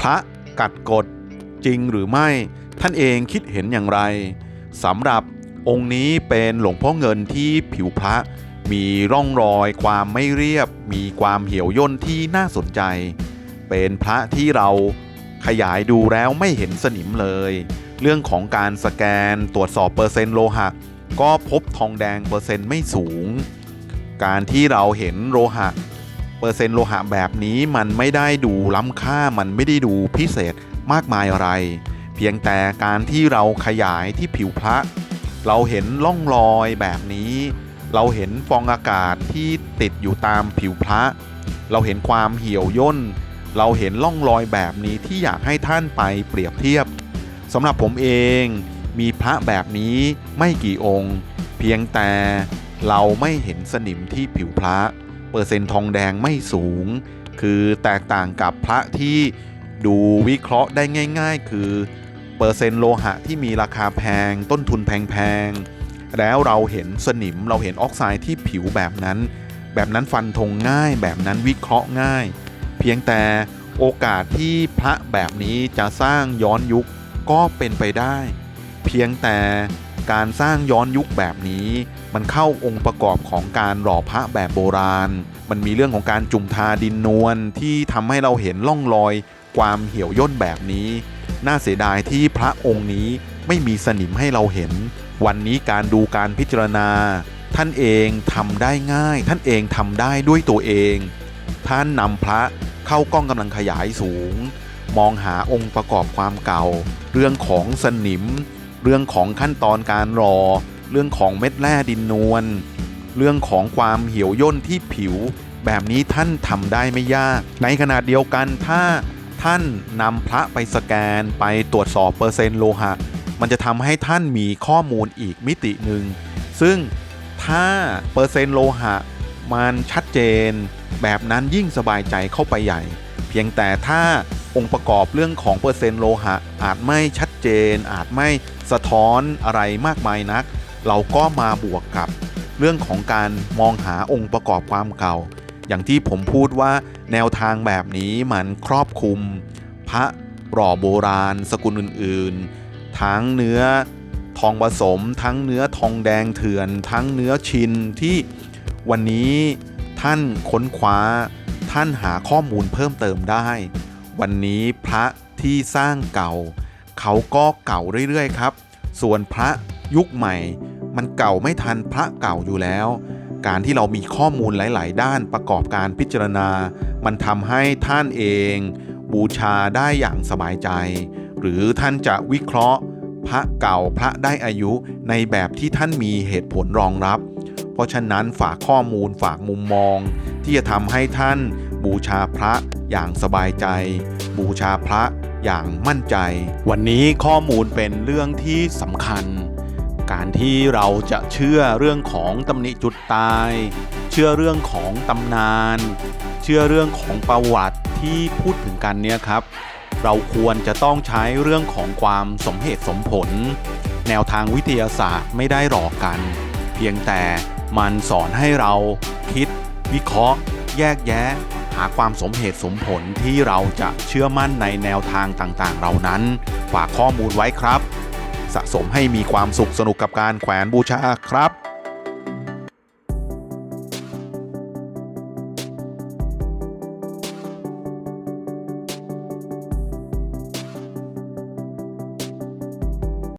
พระกัดกดจริงหรือไม่ท่านเองคิดเห็นอย่างไรสำหรับองค์นี้เป็นหลวงพ่อเงินที่ผิวพระมีร่องรอยความไม่เรียบ มีความเหี่ยวย่นที่น่าสนใจ เป็นพระที่เราขยายดูแล้วไม่เห็นสนิมเลย เรื่องของการสแกนตรวจสอบเปอร์เซ็นต์โลหะ ก็พบทองแดงเปอร์เซ็นต์ไม่สูง การที่เราเห็นโลหะ เปอร์เซ็นต์โลหะแบบนี้มันไม่ได้ดูล้ำค่ามันไม่ได้ดูพิเศษมากมายอะไร เพียงแต่การที่เราขยายที่ผิวพระ เราเห็นร่องรอยแบบนี้ เราเห็นฟองอากาศที่ติดอยู่ตามผิวพระ เราเห็นความเหี่ยวย่น เราเห็นร่องรอยแบบนี้ที่อยากให้ท่านไปเปรียบเทียบสำหรับผมเองมีพระแบบนี้ไม่กี่องค์ เพียงแต่เราไม่เห็นสนิมที่ผิวพระ เปอร์เซ็นต์ทองแดงไม่สูง คือแตกต่างกับพระที่ดูวิเคราะห์ได้ง่าย ๆ คือเปอร์เซ็นต์โลหะที่มีราคาแพง ต้นทุนแพงๆแล้วเราเห็นสนิมเราเห็นออกไซด์ที่ผิวแบบนั้น แบบนั้นฟันธงง่าย แบบนั้นวิเคราะห์ง่าย เพียงแต่โอกาสที่พระแบบนี้จะสร้างย้อนยุคก็เป็นไปได้ เพียงแต่ การสร้างย้อนยุคแบบนี้ มันเข้าองค์ประกอบของการหล่อพระแบบโบราณ มันมีเรื่องของการจุ่มทาดินนวลที่ทำให้เราเห็นร่องรอย ความเหี่ยวย่นแบบนี้ น่าเสียดายที่พระองค์นี้ไม่มีสนิมให้เราเห็น วันนี้การดูการพิจารณา ท่านเองทำได้ง่าย ท่านเองทำได้ด้วยตัวเอง ท่านนำพระเข้ากล้องกำลังขยายสูง มองหาองค์ประกอบความเก่า เรื่องของสนิม เรื่องของขั้นตอนการรอ เรื่องของเม็ดแร่ดินนวล เรื่องของความเหี่ยวย่นที่ผิว แบบนี้ท่านทำได้ไม่ยาก ในขณะเดียวกันถ้าท่านนำพระไปสแกนไปตรวจสอบเปอร์เซ็นต์โลหะ มันจะทำให้ท่านมีข้อมูลอีกมิติหนึ่ง ซึ่งถ้าเปอร์เซ็นต์โลหะ มันชัดเจน แบบนั้นยิ่งสบายใจเข้าไปใหญ่ เพียงแต่ถ้า องค์ประกอบเรื่องของเปอร์เซ็นต์โลหะ อาจไม่ชัดเจน อาจไม่สะท้อนอะไรมากมายนัก เราก็มาบวกกับเรื่องของการมองหาองค์ประกอบความเก่า อย่างที่ผมพูดว่าแนวทางแบบนี้มันครอบคลุม พระหล่อโบราณ สกุลอื่น ๆ ทั้งเนื้อทองผสม ทั้งเนื้อทองแดงเถื่อน ทั้งเนื้อชินที่วันนี้ท่านค้นคว้า ท่านหาข้อมูลเพิ่มเติมได้ วันนี้พระที่สร้างเก่า เขาก็เก่าเรื่อยๆครับ ส่วนพระยุคใหม่ มันเก่าไม่ทันพระเก่าอยู่แล้ว การที่เรามีข้อมูลหลาย ๆ ด้านประกอบการพิจารณา มันทำให้ท่านเอง บูชาได้อย่างสบายใจ หรือท่านจะวิเคราะห์ พระเก่าพระได้อายุในแบบที่ท่านมีเหตุผลรองรับ เพราะฉะนั้นฝากข้อมูลฝากมุมมอง ที่จะทำให้ท่าน บูชาพระอย่างสบายใจ บูชาพระอย่างมั่นใจ วันนี้ข้อมูลเป็นเรื่องที่สำคัญ การที่เราจะเชื่อเรื่องของตำหนิจุดตาย เชื่อเรื่องของตำนาน เชื่อเรื่องของประวัติที่พูดถึงกันเนี่ยครับ เราควรจะต้องใช้เรื่องของความสมเหตุสมผล แนวทางวิทยาศาสตร์ไม่ได้หลอกกัน เพียงแต่มันสอนให้เราคิดวิเคราะห์ แยกแยะาความสมเหตุสมผลที่เราจะเชื่อมั่นในแนวทางต่างๆ เหล่านั้น ฝากข้อมูลไว้ครับ สะสมให้มีความสุขสนุกกับการแขวนบูชาครับ